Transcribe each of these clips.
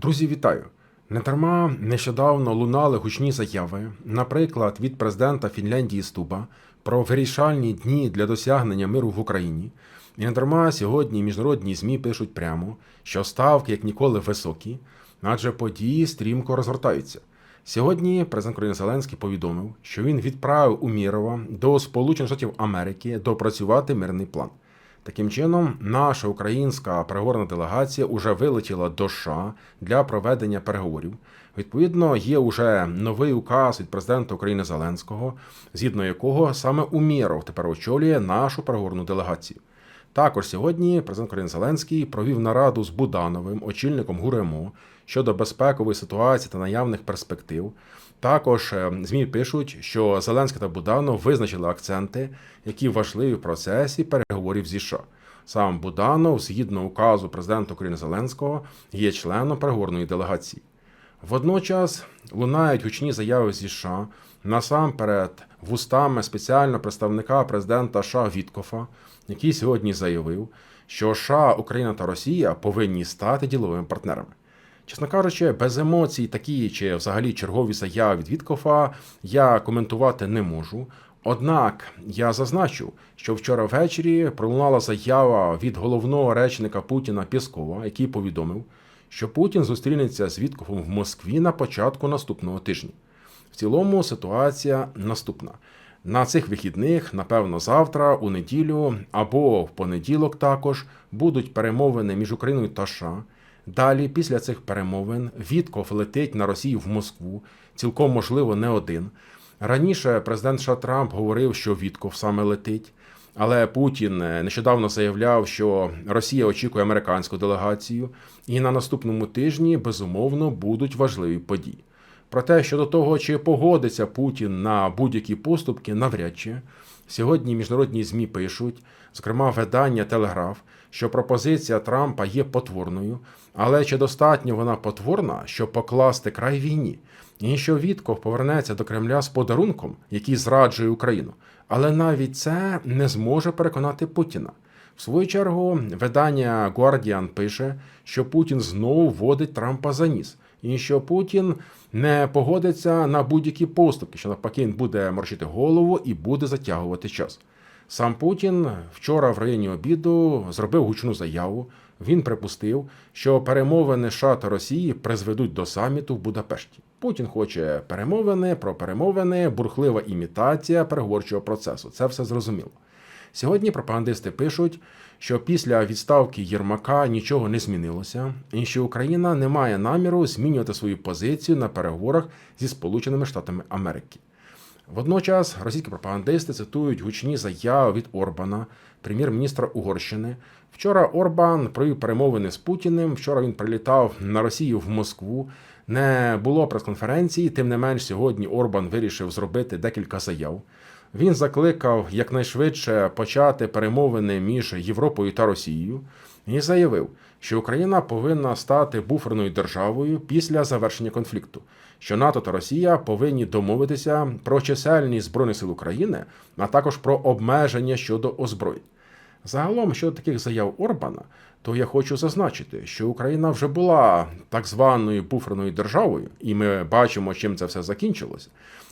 Друзі, вітаю! Недарма нещодавно лунали гучні заяви, наприклад, від президента Фінляндії Стуба про вирішальні дні для досягнення миру в Україні. І недарма сьогодні міжнародні ЗМІ пишуть прямо, що ставки як ніколи високі, адже події стрімко розгортаються. Сьогодні президент України Зеленський повідомив, що він відправив Умірова до Сполучених Штатів Америки допрацювати мирний план. Таким чином, наша українська переговорна делегація уже вилетіла до США для проведення переговорів. Відповідно, є уже новий указ від президента України Зеленського, згідно якого саме Умєров тепер очолює нашу переговорну делегацію. Також сьогодні президент України Зеленський провів нараду з Будановим, очільником ГУРМО, щодо безпекової ситуації та наявних перспектив. Також е, ЗМІ пишуть, що Зеленський та Буданов визначили акценти, які важливі в процесі переговорів зі США. Сам Буданов, згідно указу президента України Зеленського, є членом переговорної делегації. Водночас лунають гучні заяви зі США насамперед вустами спеціального представника президента США Віткофа, який сьогодні заявив, що США, Україна та Росія повинні стати діловими партнерами. Чесно кажучи, без емоцій, такі чи взагалі чергові заяви від Віткофа я коментувати не можу. Однак я зазначу, що вчора ввечері пролунала заява від головного речника Путіна Пєскова, який повідомив, що Путін зустрінеться з Віткофом в Москві на початку наступного тижня. В цілому ситуація наступна. На цих вихідних, напевно, завтра, у неділю або в понеділок також будуть перемовини між Україною та США. Далі, після цих перемовин, Вітков летить на Росію в Москву, цілком можливо, не один. Раніше президент США Трамп говорив, що Вітков саме летить, але Путін нещодавно заявляв, що Росія очікує американську делегацію, і на наступному тижні безумовно будуть важливі події. Проте щодо того, чи погодиться Путін на будь-які поступки, навряд чи сьогодні міжнародні змі пишуть, зокрема видання Телеграф, що пропозиція Трампа є потворною, але чи достатньо вона потворна, щоб покласти край війні, і що Вітков повернеться до Кремля з подарунком, який зраджує Україну. Але навіть це не зможе переконати Путіна. В свою чергу, видання Guardian пише, що Путін знову вводить Трампа за ніс, і що Путін не погодиться на будь-які поступки, що навпаки він буде морщити голову і буде затягувати час. Сам Путін вчора в районі обіду зробив гучну заяву. Він припустив, що перемовини США та Росії призведуть до саміту в Будапешті. Путін хоче перемовини про перемовини, бурхлива імітація переговорчого процесу. Це все зрозуміло. Сьогодні пропагандисти пишуть, що після відставки Єрмака нічого не змінилося, і що Україна не має наміру змінювати свою позицію на переговорах зі Сполученими Штатами Америки. Водночас російські пропагандисти цитують гучні заяви від Орбана, прем'єр-міністра Угорщини. Вчора Орбан провів перемовини з Путіним. Вчора він прилітав на Росію в Москву. Не було прес-конференції, тим не менш, сьогодні Орбан вирішив зробити декілька заяв. Він закликав якнайшвидше почати перемовини між Європою та Росією і заявив, що Україна повинна стати буферною державою після завершення конфлікту, що НАТО та Росія повинні домовитися про чисельність збройних сил України, а також про обмеження щодо озброєнь. Загалом щодо таких заяв Орбана, то я хочу зазначити, що Україна вже була так званою буферною державою, і ми бачимо, чим це все закінчилося.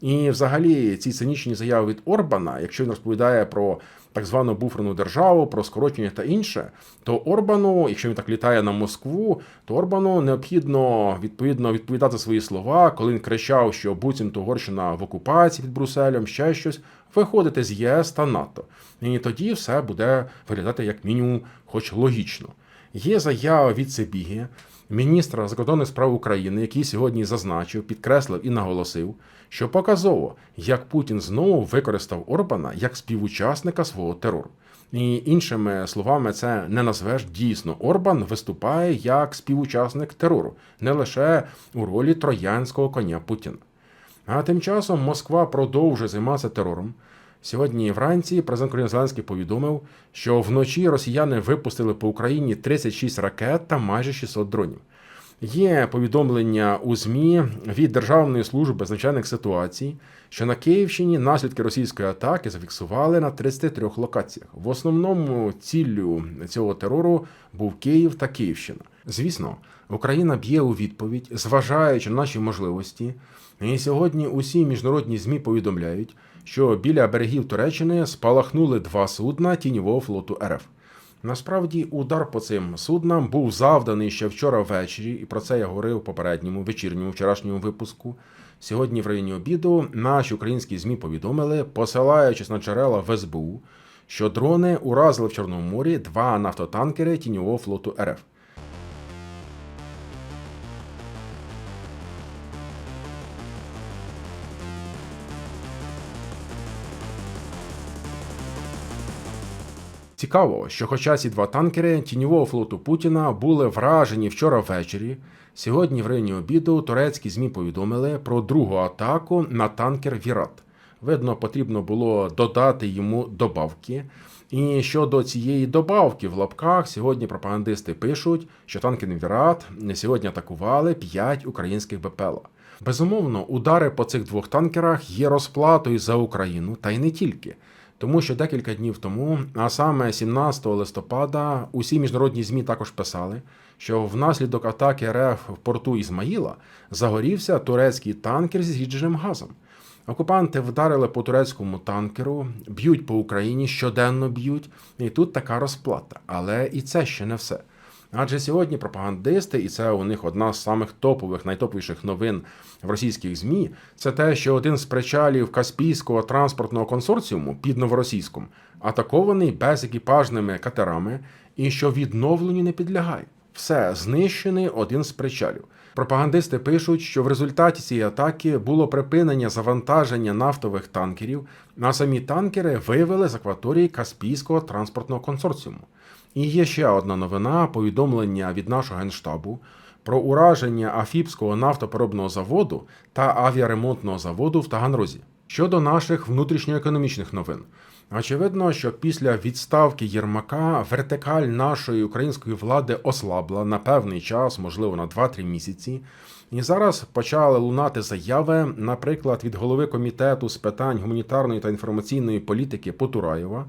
І, взагалі, ці цинічні заяви від Орбана, якщо він розповідає про так звану буферну державу, про скорочення та інше, то Орбану, якщо він так літає на Москву, то Орбану необхідно відповідно відповідати свої слова, коли він кричав, що буцімто Угорщина в окупації під Брюсселем, ще щось, виходити з ЄС та НАТО. І тоді все буде виглядати як мінімум, хоч логічно. Є заява від Сибіги, міністра закордонних справ України, який сьогодні зазначив, підкреслив і наголосив, що показово, як Путін знову використав Орбана як співучасника свого терору. І іншими словами, це не назвеш дійсно. Орбан виступає як співучасник терору, не лише у ролі троянського коня Путіна. А тим часом Москва продовжує займатися терором. Сьогодні вранці президент України Зеленський повідомив, що вночі росіяни випустили по Україні 36 ракет та майже 600 дронів. Є повідомлення у ЗМІ від Державної служби з надзвичайних ситуацій, що на Київщині наслідки російської атаки зафіксували на 33 локаціях. В основному ціллю цього терору був Київ та Київщина. Звісно, Україна б'є у відповідь, зважаючи на наші можливості. І сьогодні усі міжнародні ЗМІ повідомляють, що біля берегів Туреччини спалахнули два судна тіньового флоту РФ. Насправді, удар по цим суднам був завданий ще вчора ввечері, і про це я говорив у попередньому вечірньому вчорашньому випуску. Сьогодні в районі обіду наші українські ЗМІ повідомили, посилаючись на джерела в СБУ, що дрони уразили в Чорному морі два нафтотанкери тіньового флоту РФ. Цікаво, що хоча ці два танкери тіньового флоту Путіна були вражені вчора ввечері, сьогодні в районі обіду турецькі ЗМІ повідомили про другу атаку на танкер Вірат. Видно, потрібно було додати йому добавки. І щодо цієї добавки в лапках, сьогодні пропагандисти пишуть, що танкер Вірат сьогодні атакували 5 українських БПЛА. Безумовно, удари по цих двох танкерах є розплатою за Україну, та й не тільки. Тому що декілька днів тому, а саме 17 листопада, усі міжнародні ЗМІ також писали, що внаслідок атаки РФ в порту Ізмаїла загорівся турецький танкер зі згідженим газом. Окупанти вдарили по турецькому танкеру, б'ють по Україні, щоденно б'ють, і тут така розплата. Але і це ще не все. Адже сьогодні пропагандисти, і це у них одна з самих топових, найтоповіших новин в російських змі, це те, що один з причалів Каспійського транспортного консорціуму під новоросійськом атакований безекіпажними катерами, і що відновленню не підлягає. Все знищений один з причалів. Пропагандисти пишуть, що в результаті цієї атаки було припинення завантаження нафтових танкерів, а самі танкери вивели з акваторії Каспійського транспортного консорціуму. І є ще одна новина: повідомлення від нашого генштабу про ураження Афіпського нафтопереробного заводу та авіаремонтного заводу в Таганрозі. Щодо наших внутрішньоекономічних новин. Очевидно, що після відставки Єрмака вертикаль нашої української влади ослабла на певний час, можливо на 2-3 місяці. І зараз почали лунати заяви, наприклад, від голови комітету з питань гуманітарної та інформаційної політики Потураєва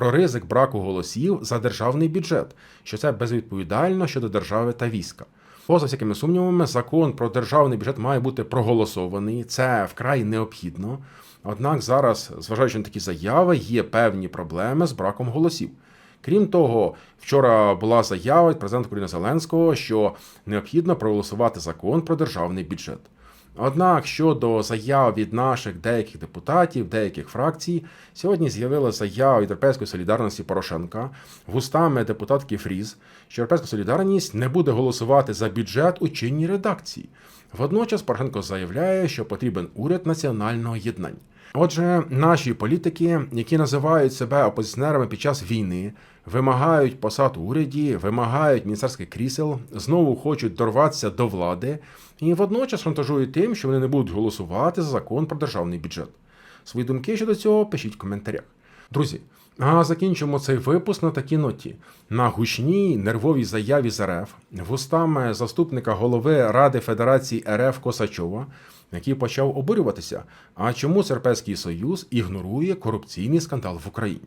про ризик браку голосів за державний бюджет, що це безвідповідально щодо держави та війська. Поза всякими сумнівами, закон про державний бюджет має бути проголосований. Це вкрай необхідно. Однак зараз, зважаючи на такі заяви, є певні проблеми з браком голосів. Крім того, вчора була заява від президента України Зеленського, що необхідно проголосувати закон про державний бюджет. Однак щодо заяв від наших деяких депутатів, деяких фракцій, сьогодні з'явилася заява Європейської солідарності Порошенка вустами депутатки Фріз, що Європейська солідарність не буде голосувати за бюджет у чинній редакції. Водночас Порошенко заявляє, що потрібен уряд національного єднання. Отже, наші політики, які називають себе опозиціонерами під час війни, вимагають посад у уряді, вимагають міністерських крісел, знову хочуть дорватися до влади і водночас шантажують тим, що вони не будуть голосувати за закон про державний бюджет. Свої думки щодо цього пишіть в коментарях. Друзі, а закінчимо цей випуск на такій ноті. На гучній нервовій заяві з РФ вустами заступника голови Ради Федерації РФ Косачова, який почав обурюватися, а чому Серпецький Союз ігнорує корупційний скандал в Україні.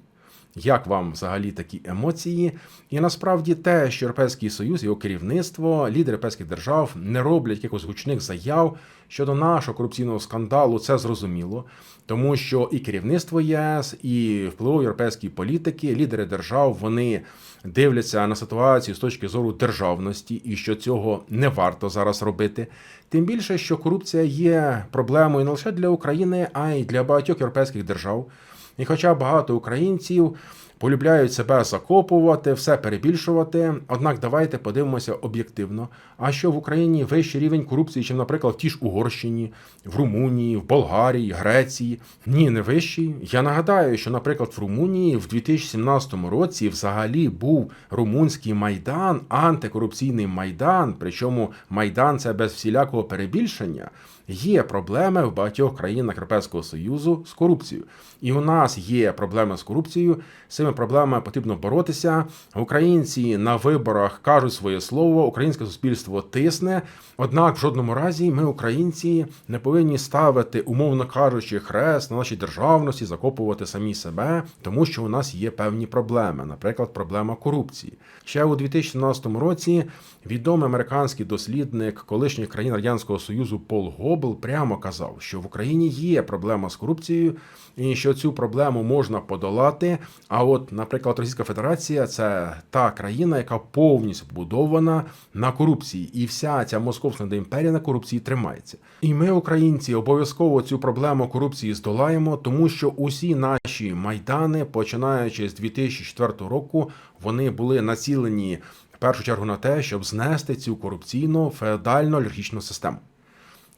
Як вам взагалі такі емоції? І насправді те, що Європейський Союз, його керівництво, лідери європейських держав не роблять якихось гучних заяв щодо нашого корупційного скандалу, це зрозуміло, тому що і керівництво ЄС, і впливові європейські політики, лідери держав, вони дивляться на ситуацію з точки зору державності, і що цього не варто зараз робити. Тим більше, що корупція є проблемою не лише для України, а й для багатьох європейських держав. І хоча багато українців полюбляють себе закопувати, все перебільшувати, однак давайте подивимося об'єктивно, а що в Україні вищий рівень корупції, чим, наприклад, в тій ж Угорщині, в Румунії, в Болгарії, Греції. Ні, не вищий. Я нагадаю, що, наприклад, в Румунії в 2017 році взагалі був румунський майдан, антикорупційний майдан, причому майдан це без всілякого перебільшення. Є проблеми в багатьох країнах Європейського Союзу з корупцією. І у нас є проблеми з корупцією з цими проблемами потрібно боротися. Українці на виборах кажуть своє слово, українське суспільство тисне. Однак, в жодному разі ми, українці, не повинні ставити, умовно кажучи, хрест на нашій державності, закопувати самі себе, тому що у нас є певні проблеми, наприклад, проблема корупції. Ще у 2017 році відомий американський дослідник колишніх країн радянського союзу Пол Гобл прямо казав, що в Україні є проблема з корупцією, і що цю проблему можна подолати. А от, наприклад, Російська Федерація це та країна, яка повністю побудована на корупції, і вся ця московська імперія на корупції тримається. І ми, українці, обов'язково цю проблему корупції здолаємо, тому що усі наші майдани, починаючи з 2004 року, вони були націлені в першу чергу на те, щоб знести цю корупційну феодально олігархічну систему.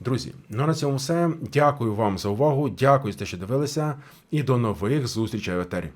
Друзі, ну на цьому все. Дякую вам за увагу. Дякую за те, що дивилися, і до нових зустрічей в етері.